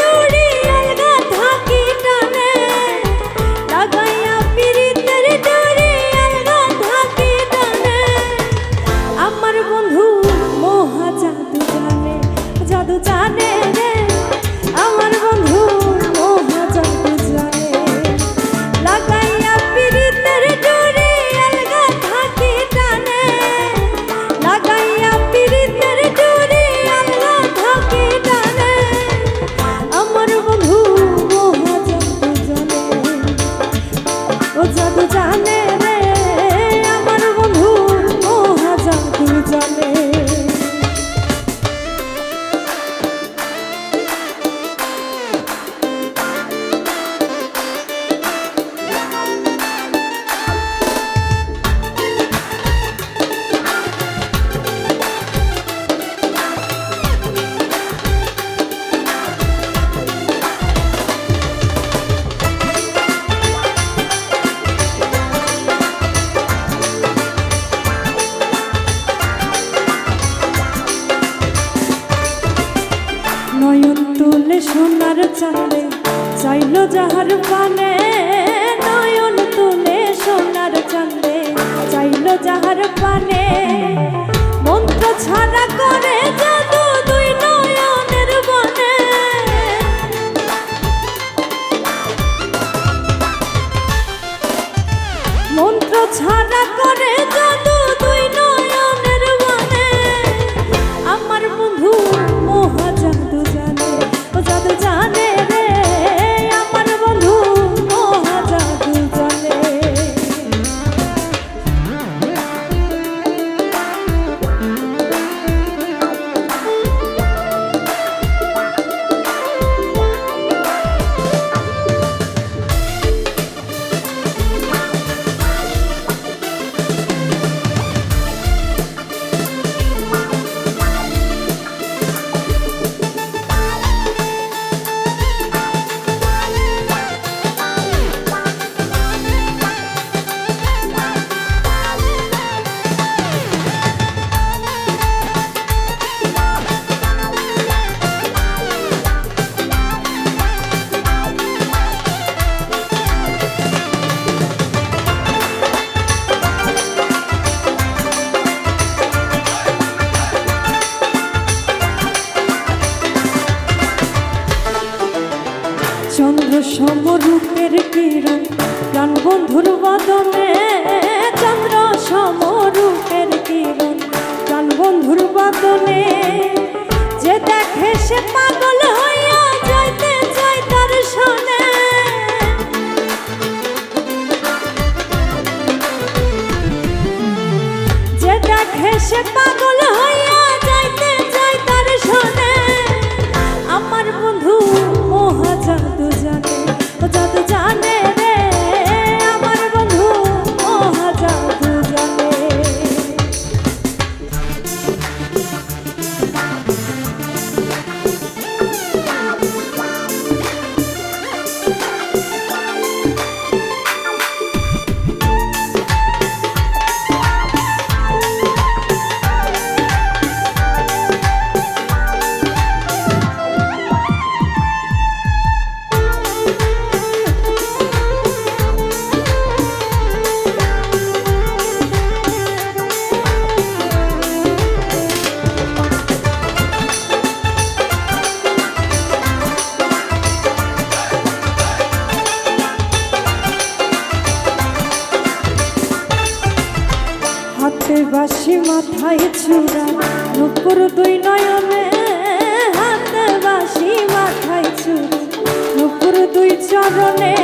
தோழி 我在。চালে চাইল যাহার পানে নয়ন তুলে সোনার চাইল যাহার পানে মন্ত্র ছাড়া করে যা সমরূপের কিরণ প্রাণ বন্ধুর বদনে চন্দ্র সমরূপের কিরণ প্রাণ বন্ধুর বদনে যে দেখে সে হাতের বাসি মাথায় চূড়া নুপুর দুই নয়নে হাতের বাসি মাথায় চূড়া নুপুর দুই চরণে